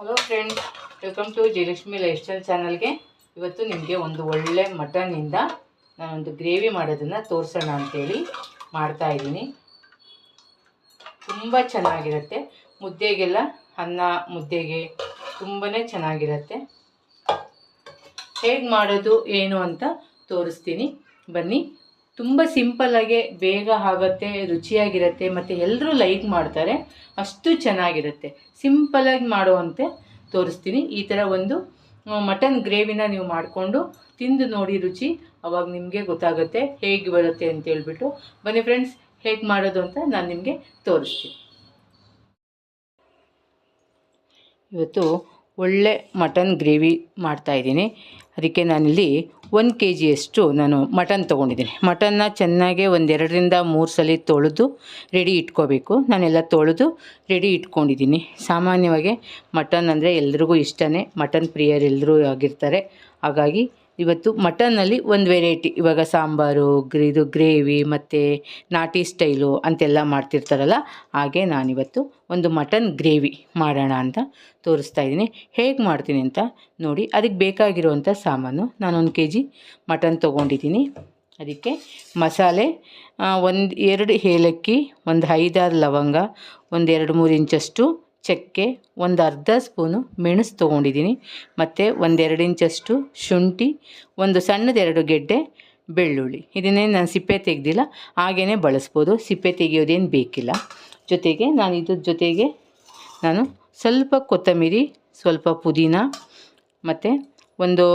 Hello friends welcome to Jayalakshmi lifestyle ಚಾನಲ್ಗೆ ಇವತ್ತು ನಿಮಗೆ ಒಂದು ಒಳ್ಳೆ ಮಟನ್ನಿಂದ ನಾನೊಂದು ಗ್ರೇವಿ ಮಾಡೋದನ್ನು ತೋರಿಸೋಣ ಅಂತೇಳಿ ಮಾಡ್ತಾ ಇದ್ದೀನಿ. ತುಂಬ ಚೆನ್ನಾಗಿರುತ್ತೆ. ಮುದ್ದೆಗೆಲ್ಲ ಅನ್ನ, ಮುದ್ದೆಗೆ ತುಂಬಾ ಚೆನ್ನಾಗಿರುತ್ತೆ. ಹೇಗೆ ಮಾಡೋದು, ಏನು ಅಂತ ತೋರಿಸ್ತೀನಿ. ಬನ್ನಿ. ತುಂಬ ಸಿಂಪಲ್ಲಾಗೆ ಬೇಗ ಆಗುತ್ತೆ, ರುಚಿಯಾಗಿರುತ್ತೆ, ಮತ್ತು ಎಲ್ಲರೂ ಲೈಕ್ ಮಾಡ್ತಾರೆ, ಅಷ್ಟು ಚೆನ್ನಾಗಿರುತ್ತೆ. ಸಿಂಪಲಾಗಿ ಮಾಡುವಂತೆ ತೋರಿಸ್ತೀನಿ. ಈ ಥರ ಒಂದು ಮಟನ್ ಗ್ರೇವಿನ ನೀವು ಮಾಡಿಕೊಂಡು ತಿಂದು ನೋಡಿ ರುಚಿ, ಅವಾಗ ನಿಮಗೆ ಗೊತ್ತಾಗುತ್ತೆ ಹೇಗೆ ಬರುತ್ತೆ ಅಂತ ಹೇಳ್ಬಿಟ್ಟು. ಬನ್ನಿ ಫ್ರೆಂಡ್ಸ್, ಹೇಗೆ ಮಾಡೋದು ಅಂತ ನಾನು ನಿಮಗೆ ತೋರಿಸ್ತೀನಿ. ಇವತ್ತು ಒಳ್ಳೆ ಮಟನ್ ಗ್ರೇವಿ ಮಾಡ್ತಾಯಿದ್ದೀನಿ ಅದಕ್ಕೆ ನಾನಿಲ್ಲಿ ಒಂದು ಕೆ ಜಿಯಷ್ಟು ನಾನು ಮಟನ್ ತೊಗೊಂಡಿದ್ದೀನಿ. ಮಟನ್ನ ಚೆನ್ನಾಗೆ ಒಂದೆರಡರಿಂದ ಮೂರು ಸಲ ತೊಳೆದು ರೆಡಿ ಇಟ್ಕೋಬೇಕು. ನಾನೆಲ್ಲ ತೊಳೆದು ರೆಡಿ ಇಟ್ಕೊಂಡಿದ್ದೀನಿ. ಸಾಮಾನ್ಯವಾಗಿ ಮಟನ್ ಅಂದರೆ ಎಲ್ರಿಗೂ ಇಷ್ಟನೇ. ಮಟನ್ ಪ್ರಿಯರೆಲ್ಲರೂ ಆಗಿರ್ತಾರೆ. ಹಾಗಾಗಿ ಇವತ್ತು ಮಟನ್ನಲ್ಲಿ ಒಂದು ವೆರೈಟಿ ಇವಾಗ ಸಾಂಬಾರು ಇದು ಗ್ರೇವಿ ಮತ್ತು ನಾಟಿ ಸ್ಟೈಲು ಅಂತೆಲ್ಲ ಮಾಡ್ತಿರ್ತಾರಲ್ಲ, ಹಾಗೆ ನಾನಿವತ್ತು ಒಂದು ಮಟನ್ ಗ್ರೇವಿ ಮಾಡೋಣ ಅಂತ ತೋರಿಸ್ತಾ ಇದ್ದೀನಿ. ಹೇಗೆ ಮಾಡ್ತೀನಿ ಅಂತ ನೋಡಿ, ಅದಕ್ಕೆ ಬೇಕಾಗಿರುವಂಥ ಸಾಮಾನು ನಾನೊಂದು ಕೆ ಜಿ ಮಟನ್ ತೊಗೊಂಡಿದ್ದೀನಿ. ಅದಕ್ಕೆ ಮಸಾಲೆ ಒಂದು ಎರಡು ಏಲಕ್ಕಿ, ಒಂದು ಐದಾರು ಲವಂಗ, ಒಂದು ಎರಡು ಮೂರು ಇಂಚಷ್ಟು ಚಕ್ಕೆ ಒಂದು ಅರ್ಧ ಸ್ಪೂನು ಮೆಣಸು ತೊಗೊಂಡಿದ್ದೀನಿ. ಮತ್ತು ಒಂದೆರಡು ಇಂಚಷ್ಟು ಶುಂಠಿ, ಒಂದು ಸಣ್ಣದೆರಡು ಗೆಡ್ಡೆ ಬೆಳ್ಳುಳ್ಳಿ. ಇದನ್ನೇ ನಾನು ಸಿಪ್ಪೆ ತೆಗೆದಿಲ್ಲ ಹಾಗೇ ಬಳಸ್ಬೋದು. ಸಿಪ್ಪೆ ತೆಗೆಯೋದೇನು ಬೇಕಿಲ್ಲ. ಜೊತೆಗೆ ನಾನು ಇದ್ರ ಜೊತೆಗೆ ನಾನು ಸ್ವಲ್ಪ ಕೊತ್ತಂಬರಿ, ಸ್ವಲ್ಪ ಪುದೀನ, ಮತ್ತು ಒಂದು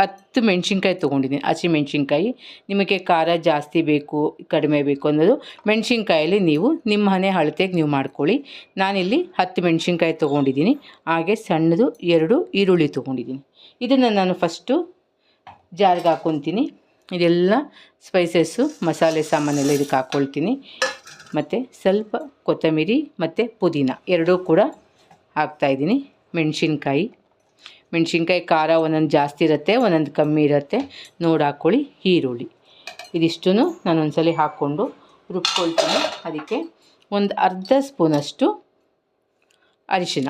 ಹತ್ತು ಮೆಣಸಿನ್ಕಾಯಿ ತೊಗೊಂಡಿದ್ದೀನಿ. ಹಸಿ ಮೆಣಸಿನ್ಕಾಯಿ, ನಿಮಗೆ ಖಾರ ಜಾಸ್ತಿ ಬೇಕು, ಕಡಿಮೆ ಬೇಕು ಅನ್ನೋದು ಮೆಣಸಿನ್ಕಾಯಲ್ಲಿ ನೀವು ನಿಮ್ಮ ಮನೆ ಅಳತೆಗೆ ನೀವು ಮಾಡ್ಕೊಳ್ಳಿ. ನಾನಿಲ್ಲಿ ಹತ್ತು ಮೆಣಸಿನ್ಕಾಯಿ ತೊಗೊಂಡಿದ್ದೀನಿ. ಹಾಗೆ ಸಣ್ಣದು ಎರಡು ಈರುಳ್ಳಿ ತೊಗೊಂಡಿದ್ದೀನಿ. ಇದನ್ನು ನಾನು ಫಸ್ಟು ಜಾರ್ಗೆ ಹಾಕ್ಕೊತೀನಿ ಇದೆಲ್ಲ ಸ್ಪೈಸಸ್ಸು ಮಸಾಲೆ ಸಾಮಾನೆಲ್ಲ ಇದಕ್ಕೆ ಹಾಕ್ಕೊಳ್ತೀನಿ ಮತ್ತು ಸ್ವಲ್ಪ ಕೊತ್ತಂಬರಿ ಮತ್ತು ಪುದೀನ ಎರಡೂ ಕೂಡ ಹಾಕ್ತಾಯಿದ್ದೀನಿ ಮೆಣಸಿನ್ಕಾಯಿ. ಮೆಣಸಿನ್ಕಾಯಿ ಖಾರ ಒಂದೊಂದು ಜಾಸ್ತಿ ಇರುತ್ತೆ, ಒಂದೊಂದು ಕಮ್ಮಿ ಇರುತ್ತೆ. ನೋಡಿ ಹಾಕ್ಕೊಳ್ಳಿ ಈರುಳ್ಳಿ. ಇದಿಷ್ಟು ನಾನು ಒಂದ್ಸಲ ಹಾಕ್ಕೊಂಡು ರುಬ್ಕೊಳ್ತೀನಿ. ಅದಕ್ಕೆ ಒಂದು ಅರ್ಧ ಸ್ಪೂನಷ್ಟು ಅರಿಶಿನ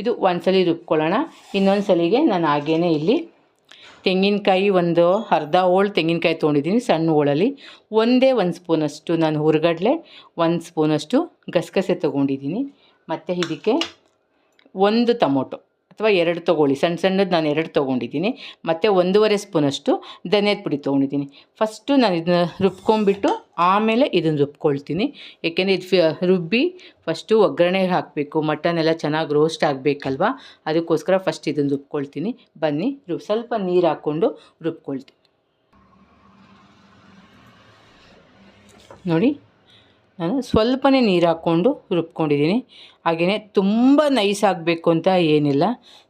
ಇದು ಒಂದ್ಸಲಿ ರುಬ್ಕೊಳ್ಳೋಣ. ಇನ್ನೊಂದು ಸಲಿಗೆ ನಾನು ಹಾಗೇ ಇಲ್ಲಿ ತೆಂಗಿನಕಾಯಿ ಒಂದು ಅರ್ಧ ಹೋಳು ತೆಂಗಿನಕಾಯಿ ತೊಗೊಂಡಿದ್ದೀನಿ ಸಣ್ಣ ಹೋಳಲ್ಲಿ. ಒಂದೇ ಒಂದು ಸ್ಪೂನಷ್ಟು ನಾನು ಹುರ್ಗಡ್ಲೆ, ಒಂದು ಸ್ಪೂನಷ್ಟು ಗಸಗಸೆ ತೊಗೊಂಡಿದ್ದೀನಿ. ಮತ್ತು ಇದಕ್ಕೆ ಒಂದು ಟೊಮೊಟೊ ಅಥವಾ ಎರಡು ತೊಗೊಳ್ಳಿ. ಸಣ್ಣ ಸಣ್ಣದು ನಾನು ಎರಡು ತೊಗೊಂಡಿದ್ದೀನಿ. ಮತ್ತು ಒಂದೂವರೆ ಸ್ಪೂನಷ್ಟು ಧನಿಯದ ಪುಡಿ ತೊಗೊಂಡಿದ್ದೀನಿ. ಫಸ್ಟು ನಾನು ಇದನ್ನ ರುಬ್ಕೊಂಡ್ಬಿಟ್ಟು ಆಮೇಲೆ ಇದನ್ನು ರುಬ್ಕೊಳ್ತೀನಿ. ಏಕೆಂದರೆ ಇದು ರುಬ್ಬಿ ಫಸ್ಟು ಒಗ್ಗರಣೆ ಹಾಕಬೇಕು. ಮಟನ್ ಎಲ್ಲ ಚೆನ್ನಾಗಿ ರೋಸ್ಟ್ ಆಗಬೇಕಲ್ವ? ಅದಕ್ಕೋಸ್ಕರ ಫಸ್ಟ್ ಇದನ್ನು ರುಬ್ಕೊಳ್ತೀನಿ. ಬನ್ನಿ, ರು, ಸ್ವಲ್ಪ ನೀರು ಹಾಕ್ಕೊಂಡು ರುಬ್ಕೊಳ್ತೀನಿ. ನೋಡಿ. ನಾನು ಸ್ವಲ್ಪನೇ ನೀರು ಹಾಕ್ಕೊಂಡು ರುಬ್ಕೊಂಡಿದ್ದೀನಿ. ಹಾಗೆಯೇ ತುಂಬ ನೈಸ್ ಆಗಬೇಕು ಅಂತ ಏನಿಲ್ಲ.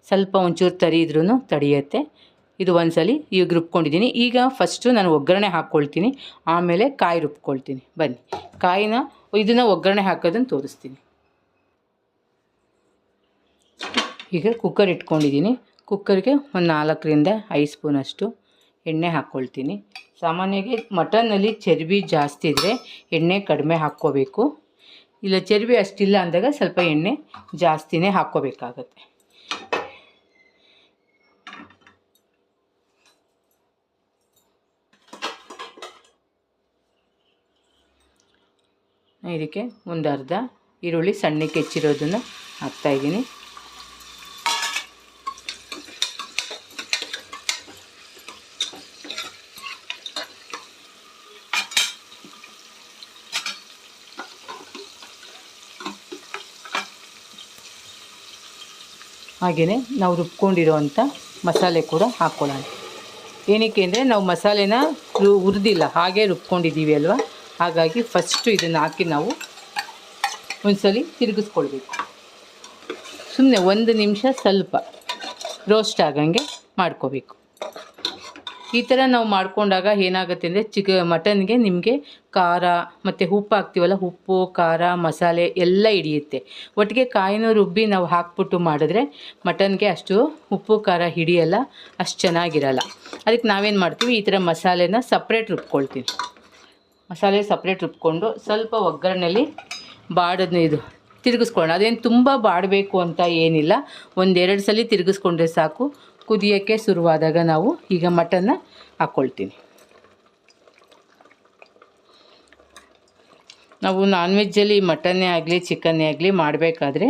ಸ್ವಲ್ಪ ಒಂಚೂರು ತರಿ ಇದ್ರೂ ತಡೆಯುತ್ತೆ. ಇದು ಒಂದ್ಸಲಿ ಈಗ ರುಬ್ಕೊಂಡಿದ್ದೀನಿ. ಈಗ ಫಸ್ಟು ನಾನು ಒಗ್ಗರಣೆ ಹಾಕ್ಕೊಳ್ತೀನಿ. ಆಮೇಲೆ ಕಾಯಿ ರುಬ್ಕೊಳ್ತೀನಿ. ಬನ್ನಿ. ಕಾಯಿನ ಇದನ್ನು ಒಗ್ಗರಣೆ ಹಾಕೋದನ್ನು ತೋರಿಸ್ತೀನಿ. ಈಗ ಕುಕ್ಕರ್ ಇಟ್ಕೊಂಡಿದ್ದೀನಿ. ಕುಕ್ಕರ್ಗೆ ಒಂದು ನಾಲ್ಕರಿಂದ ಐದು ಸ್ಪೂನಷ್ಟು ಎಣ್ಣೆ ಹಾಕ್ಕೊಳ್ತೀನಿ. ಸಾಮಾನ್ಯವಾಗಿ ಮಟನ್ನಲ್ಲಿ ಚರ್ಬಿ ಜಾಸ್ತಿ ಇದ್ದರೆ ಎಣ್ಣೆ ಕಡಿಮೆ ಹಾಕ್ಕೋಬೇಕು. ಇಲ್ಲ, ಚರ್ಬಿ ಅಷ್ಟಿಲ್ಲ ಅಂದಾಗ ಸ್ವಲ್ಪ ಎಣ್ಣೆ ಜಾಸ್ತಿನೇ ಹಾಕ್ಕೋಬೇಕಾಗತ್ತೆ. ಇದಕ್ಕೆ ಒಂದು ಅರ್ಧ ಈರುಳ್ಳಿ ಸಣ್ಣಕ್ಕೆ ಹೆಚ್ಚಿರೋದನ್ನು ಹಾಕ್ತಾಯಿದ್ದೀನಿ ಹಾಗೆಯೇ ನಾವು ರುಬ್ಕೊಂಡಿರೋವಂಥ ಮಸಾಲೆ ಕೂಡ ಹಾಕ್ಕೊಳ್ಳೋಣ ಏನಕ್ಕೆ ಅಂದರೆ ನಾವು ಮಸಾಲೆನ ಹುರಿದಿಲ್ಲ, ಹಾಗೆ ರುಬ್ಕೊಂಡಿದ್ದೀವಿ ಅಲ್ವಾ? ಹಾಗಾಗಿ ಫಸ್ಟು ಇದನ್ನು ಹಾಕಿ ನಾವು ಒಂದ್ಸಲಿ ತಿರುಗಿಸ್ಕೊಳ್ಬೇಕು. ಸುಮ್ಮನೆ ಒಂದು ನಿಮಿಷ ಸ್ವಲ್ಪ ರೋಸ್ಟ್ ಆಗಂಗೆ ಮಾಡ್ಕೋಬೇಕು. ಈ ಥರ ನಾವು ಮಾಡಿಕೊಂಡಾಗ ಏನಾಗುತ್ತೆ ಅಂದರೆ ಚಿಕ ಮಟನ್ಗೆ ನಿಮಗೆ ಖಾರ ಮತ್ತು ಉಪ್ಪು ಹಾಕ್ತೀವಲ್ಲ, ಉಪ್ಪು, ಖಾರ, ಮಸಾಲೆ ಎಲ್ಲ ಹಿಡಿಯುತ್ತೆ. ಒಟ್ಟಿಗೆ ಕಾಯಿನೂ ರುಬ್ಬಿ ನಾವು ಹಾಕ್ಬಿಟ್ಟು ಮಾಡಿದ್ರೆ ಮಟನ್ಗೆ ಅಷ್ಟು ಉಪ್ಪು, ಖಾರ ಹಿಡಿಯಲ್ಲ, ಅಷ್ಟು ಚೆನ್ನಾಗಿರಲ್ಲ. ಅದಕ್ಕೆ ನಾವೇನು ಮಾಡ್ತೀವಿ, ಈ ಥರ ಮಸಾಲೆನ ಸಪ್ರೇಟ್ ರುಬ್ಕೊಳ್ತೀವಿ. ಮಸಾಲೆ ಸಪ್ರೇಟ್ ರುಬ್ಕೊಂಡು ಸ್ವಲ್ಪ ಒಗ್ಗರಣೆಲಿ ಬಾಡೋದನ್ನ ಇದು ತಿರುಗಿಸ್ಕೊಳ್ಳೋಣ. ಅದೇನು ತುಂಬ ಬಾಡಬೇಕು ಅಂತ ಏನಿಲ್ಲ. ಒಂದೆರಡು ಸಲ ತಿರುಗಿಸ್ಕೊಂಡ್ರೆ ಸಾಕು. ಕುದಿಯೋಕ್ಕೆ ಶುರುವಾದಾಗ ನಾವು ಈಗ ಮಟನ್ನ ಹಾಕ್ಕೊಳ್ತೀನಿ ನಾವು ನಾನ್ ವೆಜ್ಜಲ್ಲಿ ಮಟನ್ನೇ ಆಗಲಿ ಚಿಕನ್ನೇ ಆಗಲಿ ಮಾಡಬೇಕಾದ್ರೆ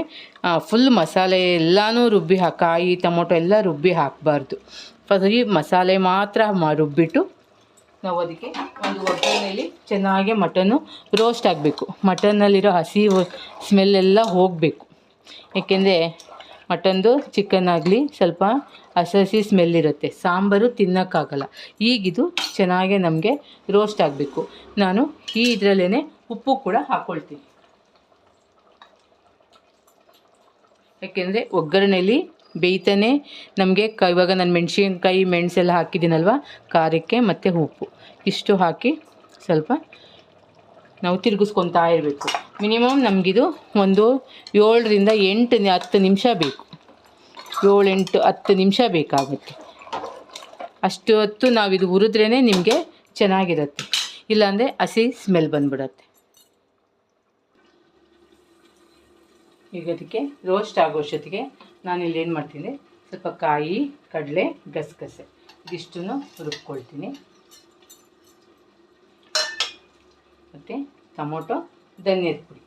ಫುಲ್ ಮಸಾಲೆ ಎಲ್ಲನೂ ರುಬ್ಬಿ ಹಾಕ ಕಾಯಿ, ಟೊಮೊಟೊ ಎಲ್ಲ ರುಬ್ಬಿ ಹಾಕಬಾರ್ದು. ಬರೀ ಮಸಾಲೆ ಮಾತ್ರ ರುಬ್ಬಿಟ್ಟು ನಾವು ಅದಕ್ಕೆ ಒಂದು ಒಗ್ಗರಣೆಯಲ್ಲಿ ಚೆನ್ನಾಗಿ ಮಟನ್ನು ರೋಸ್ಟ್ ಆಗಬೇಕು. ಮಟನ್ನಲ್ಲಿರೋ ಹಸಿ ಸ್ಮೆಲ್ ಎಲ್ಲ ಹೋಗಬೇಕು. ಏಕೆಂದರೆ ಮಟನ್ದು ಚಿಕನ್ ಆಗಲಿ ಸ್ವಲ್ಪ ಹಸಿ ಸ್ಮೆಲ್ ಇರುತ್ತೆ. ಸಾಂಬಾರು ತಿನ್ನೋಕ್ಕಾಗಲ್ಲ. ಈಗಿದು ಚೆನ್ನಾಗೆ ನಮಗೆ ರೋಸ್ಟ್ ಆಗಬೇಕು. ನಾನು ಈ ಇದರಲ್ಲೇ ಉಪ್ಪು ಕೂಡ ಹಾಕ್ಕೊಳ್ತೀನಿ ಯಾಕೆಂದರೆ ಒಗ್ಗರಣೆಯಲ್ಲಿ ಬೇಯ್ತಾನೆ ನಮಗೆ ಕ ಇವಾಗ ನಾನು ಮೆಣಸಿನ್ಕಾಯಿ ಮೆಣಸೆಲ್ಲ ಹಾಕಿದ್ದೀನಲ್ವ? ಖಾರಕ್ಕೆ ಮತ್ತು ಉಪ್ಪು. ಇಷ್ಟು ಹಾಕಿ ಸ್ವಲ್ಪ ನಾವು ತಿರುಗಿಸ್ಕೊತಾ ಇರಬೇಕು. ಮಿನಿಮಮ್ ನಮಗಿದು ಒಂದು ಏಳರಿಂದ ಎಂಟು ಹತ್ತು ನಿಮಿಷ ಬೇಕು. ಏಳು ಎಂಟು ಹತ್ತು ನಿಮಿಷ ಬೇಕಾಗುತ್ತೆ. ಅಷ್ಟು ಹೊತ್ತು ನಾವಿದು ಹುರಿದ್ರೇ ನಿಮಗೆ ಚೆನ್ನಾಗಿರುತ್ತೆ. ಇಲ್ಲಾಂದರೆ ಹಸಿ ಸ್ಮೆಲ್ ಬಂದ್ಬಿಡತ್ತೆ. ಈಗ ಅದಕ್ಕೆ ರೋಸ್ಟ್ ಆಗೋಷ್ಟೊತ್ತಿಗೆ ನಾನಿಲ್ಲಿ ಏನು ಮಾಡ್ತೀನಿ, ಸ್ವಲ್ಪ ಕಾಯಿ, ಕಡಲೆ, ಗಸಗಸೆ, ಇದಿಷ್ಟನ್ನು ರುಬ್ಕೊಳ್ತೀನಿ. ಮತ್ತು ಟೊಮೊಟೊ, ಧನ್ಯದ ಪುಡಿ.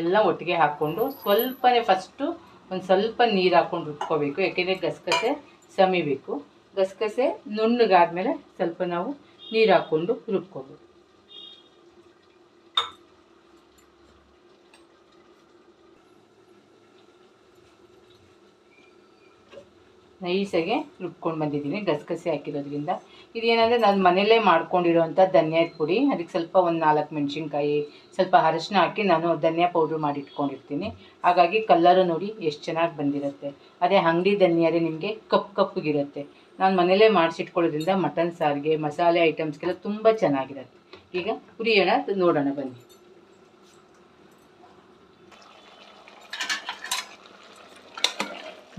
ಎಲ್ಲ ಒಟ್ಟಿಗೆ ಹಾಕ್ಕೊಂಡು ಸ್ವಲ್ಪನೇ ಫಸ್ಟು ಒಂದು ಸ್ವಲ್ಪ ನೀರು ಹಾಕ್ಕೊಂಡು ರುಬ್ಕೋಬೇಕು, ಯಾಕೆಂದರೆ ಗಸಗಸೆ ಸಮಿಬೇಕು ಗಸಗಸೆ ನುಣ್ಣಗಾದ್ಮೇಲೆ ಸ್ವಲ್ಪ ನಾವು ನೀರು ಹಾಕ್ಕೊಂಡು ರುಬ್ಕೋಬೇಕು. ನೈಸಾಗೆ ರುಬ್ಕೊಂಡು ಬಂದಿದ್ದೀನಿ, ಗಸಗಸೆ ಹಾಕಿರೋದ್ರಿಂದ. ಇದೇನಂದರೆ ನಾನು ಮನೆಯಲ್ಲೇ ಮಾಡ್ಕೊಂಡಿರೋಂಥ ಧನ್ಯದ ಪುಡಿ. ಅದಕ್ಕೆ ಸ್ವಲ್ಪ ಒಂದು ನಾಲ್ಕು ಮೆಣಸಿನ್ಕಾಯಿ, ಸ್ವಲ್ಪ ಅರಶಿನ ಹಾಕಿ ನಾನು ಧನಿಯಾ ಪೌಡ್ರ್ ಮಾಡಿ ಇಟ್ಕೊಂಡಿರ್ತೀನಿ. ಹಾಗಾಗಿ ಕಲ್ಲರು ನೋಡಿ ಎಷ್ಟು ಚೆನ್ನಾಗಿ ಬಂದಿರುತ್ತೆ. ಅದೇ ಅಂಗಡಿ ಧನ್ಯರೇ ನಿಮಗೆ ಕಪ್ ಕಪ್ಪಗಿರುತ್ತೆ. ನಾನು ಮನೆಯಲ್ಲೇ ಮಾಡಿಸಿಟ್ಕೊಳ್ಳೋದ್ರಿಂದ ಮಟನ್ ಸಾರಿಗೆ, ಮಸಾಲೆ ಐಟಮ್ಸ್ಗೆಲ್ಲ ತುಂಬ ಚೆನ್ನಾಗಿರುತ್ತೆ. ಈಗ ಹುರಿಯೋಣ ನೋಡೋಣ ಬನ್ನಿ.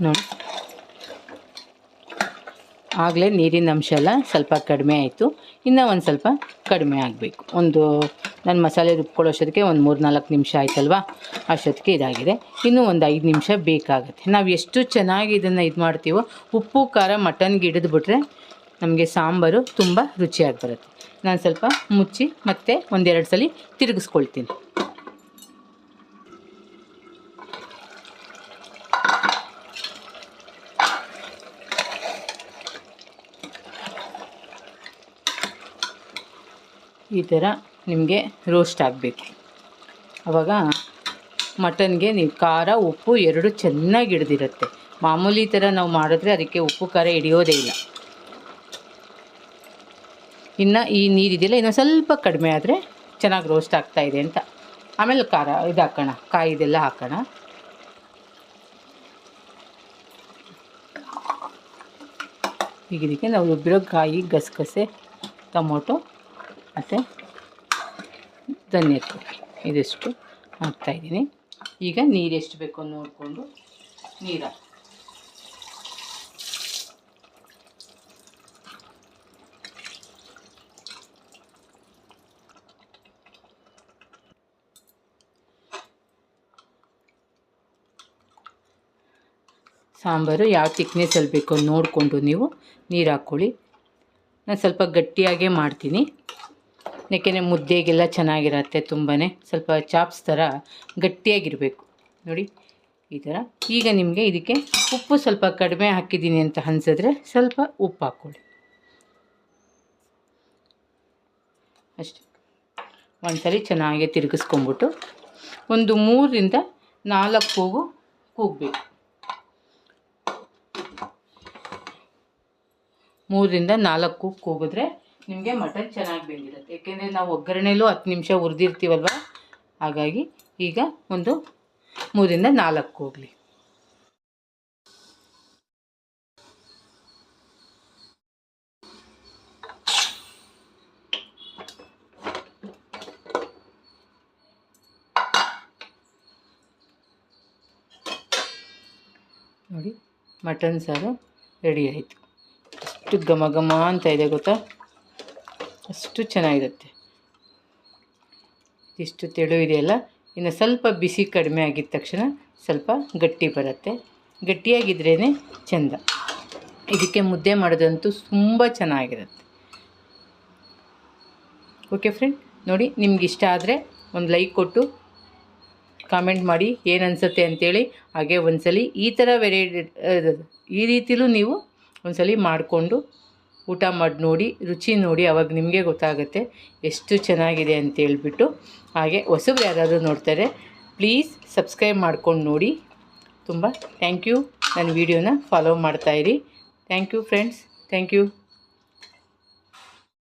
ನೋಡಿ. ಆಗಲೇ ನೀರಿನ ಅಂಶ ಎಲ್ಲ ಸ್ವಲ್ಪ ಕಡಿಮೆ ಆಯಿತು. ಇನ್ನೂ ಒಂದು ಸ್ವಲ್ಪ ಕಡಿಮೆ ಆಗಬೇಕು. ಒಂದು ನಾನು ಮಸಾಲೆ ರುಬ್ಕೊಳ್ಳೋ ಅಷ್ಟೊತ್ತಿಗೆ ಒಂದು ಮೂರು ನಾಲ್ಕು ನಿಮಿಷ ಆಯ್ತಲ್ವಾ? ಅಷ್ಟೊತ್ತಿಗೆ ಇದಾಗಿದೆ. ಇನ್ನೂ ಒಂದು ಐದು ನಿಮಿಷ ಬೇಕಾಗುತ್ತೆ. ನಾವು ಎಷ್ಟು ಚೆನ್ನಾಗಿ ಇದನ್ನು ಇದು ಮಾಡ್ತೀವೋ, ಉಪ್ಪು, ಖಾರ ಮಟನ್ಗೆ ಹಿಡಿದ್ಬಿಟ್ರೆ ನಮಗೆ ಸಾಂಬಾರು ತುಂಬ ರುಚಿಯಾಗಿ ಬರುತ್ತೆ. ನಾನು ಸ್ವಲ್ಪ ಮುಚ್ಚಿ ಮತ್ತೆ ಒಂದೆರಡು ಸಲ ತಿರುಗಿಸ್ಕೊಳ್ತೀನಿ. ಈ ಥರ ನಿಮಗೆ ರೋಸ್ಟ್ ಆಗಬೇಕು. ಆವಾಗ ಮಟನ್ಗೆ ನೀವು ಖಾರ, ಉಪ್ಪು ಎರಡು ಚೆನ್ನಾಗಿ ಹಿಡ್ದಿರುತ್ತೆ. ಮಾಮೂಲಿ ಥರ ನಾವು ಮಾಡಿದ್ರೆ ಅದಕ್ಕೆ ಉಪ್ಪು, ಖಾರ ಹಿಡಿಯೋದೇ ಇಲ್ಲ. ಇನ್ನು ಈ ನೀರಿದೆಯಲ್ಲ ಇನ್ನೂ ಸ್ವಲ್ಪ ಕಡಿಮೆ ಆದರೆ ಚೆನ್ನಾಗಿ ರೋಸ್ಟ್ ಆಗ್ತಾ ಇದೆ ಅಂತ. ಆಮೇಲೆ ಖಾರ ಇದು ಹಾಕೋಣ ಕಾಯಿದೆಲ್ಲ ಹಾಕೋಣ. ಈಗ ಇದಕ್ಕೆ ನಾವು ರುಬ್ಬಿರೋ ಕಾಯಿ ಗಸಗಸೆ, ಟೊಮೊಟೊ ಮತ್ತು ಧನಿಯಾ ಪುಡಿ ಇದಿಷ್ಟು ಹಾಕ್ತಾಯಿದ್ದೀನಿ ಈಗ ನೀರು ಎಷ್ಟು ಬೇಕೋ ನೋಡಿಕೊಂಡು ನೀರು. ಸಾಂಬಾರು ಯಾವ ತಿಕ್ನೆಸ್ಸಲ್ಲಿ ಬೇಕೋ ನೋಡಿಕೊಂಡು ನೀವು ನೀರು ಹಾಕ್ಕೊಳ್ಳಿ. ನಾನು ಸ್ವಲ್ಪ ಗಟ್ಟಿಯಾಗೇ ಮಾಡ್ತೀನಿ. ಯಾಕೆಂದರೆ ಮುದ್ದೆಗೆಲ್ಲ ಚೆನ್ನಾಗಿರತ್ತೆ ತುಂಬಾ ಸ್ವಲ್ಪ ಚಾಪ್ಸ್ ಥರ ಗಟ್ಟಿಯಾಗಿರಬೇಕು. ನೋಡಿ, ಈ ಥರ ಈಗ ನಿಮಗೆ ಇದಕ್ಕೆ ಉಪ್ಪು ಸ್ವಲ್ಪ ಕಡಿಮೆ ಹಾಕಿದ್ದೀನಿ ಅಂತ ಅನ್ಸಿದ್ರೆ ಸ್ವಲ್ಪ ಉಪ್ಪು ಹಾಕ್ಕೊಳ್ಳಿ. ಅಷ್ಟೇ. ಒಂದ್ಸರಿ ಚೆನ್ನಾಗಿ ತಿರುಗಿಸ್ಕೊಂಬಿಟ್ಟು ಒಂದು ಮೂರರಿಂದ ನಾಲ್ಕು ಕೂಗು ಕೂಗಬೇಕು. ಮೂರರಿಂದ ನಾಲ್ಕು ಕೂಗಿದ್ರೆ ನಿಮಗೆ ಮಟನ್ ಚೆನ್ನಾಗಿ ಬೆಂದಿರುತ್ತೆ. ಏಕೆಂದರೆ ನಾವು ಒಗ್ಗರಣೆಲೂ ಹತ್ತು ನಿಮಿಷ ಹುರಿದಿರ್ತೀವಲ್ವ? ಹಾಗಾಗಿ ಈಗ ಒಂದು ಮೂರಿಂದ ನಾಲ್ಕು ಹೋಗಲಿ. ನೋಡಿ, ಮಟನ್ ಸಾರು ರೆಡಿ ಆಯಿತು. ಅಷ್ಟು ಘಮ ಘಮ ಅಂತ ಇದೆ ಗೊತ್ತಾ? ಅಷ್ಟು ಚೆನ್ನಾಗಿರುತ್ತೆ. ಇಷ್ಟು ತೆಳು ಇದೆಯಲ್ಲ, ಇನ್ನು ಸ್ವಲ್ಪ ಬಿಸಿ ಕಡಿಮೆ ಆಗಿದ ತಕ್ಷಣ ಸ್ವಲ್ಪ ಗಟ್ಟಿ ಬರುತ್ತೆ. ಗಟ್ಟಿಯಾಗಿದ್ರೇ ಚೆಂದ. ಇದಕ್ಕೆ ಮುದ್ದೆ ಮಾಡೋದಂತೂ ತುಂಬ ಚೆನ್ನಾಗಿರುತ್ತೆ. ಓಕೆ ಫ್ರೆಂಡ್ ನೋಡಿ ನಿಮ್ಗೆ ಇಷ್ಟ ಆದರೆ ಒಂದು ಲೈಕ್ ಕೊಟ್ಟು ಕಾಮೆಂಟ್ ಮಾಡಿ ಏನು ಅನಿಸುತ್ತೆ ಅಂಥೇಳಿ ಹಾಗೆ ಒಂದ್ಸಲಿ ಈ ಥರ ವೆರೈಟಿ ಈ ರೀತಿಲೂ ನೀವು ಒಂದ್ಸಲಿ ಮಾಡಿಕೊಂಡು ಊಟ ಮಾಡಿ ನೋಡಿ, ರುಚಿ ನೋಡಿ, ಅವಾಗ ನಿಮಗೆ ಗೊತ್ತಾಗುತ್ತೆ ಎಷ್ಟು ಚೆನ್ನಾಗಿದೆ ಅಂತೇಳ್ಬಿಟ್ಟು ಹಾಗೆ ಹೊಸಬ್ರು ಯಾರಾದರೂ ನೋಡ್ತಾರೆ, ಪ್ಲೀಸ್ ಸಬ್ಸ್ಕ್ರೈಬ್ ಮಾಡ್ಕೊಂಡು ನೋಡಿ. ತುಂಬ ಥ್ಯಾಂಕ್ ಯು. ನನ್ನ ವೀಡಿಯೋನ follow ಮಾಡ್ತಾಯಿರಿ thank you friends. Thank you.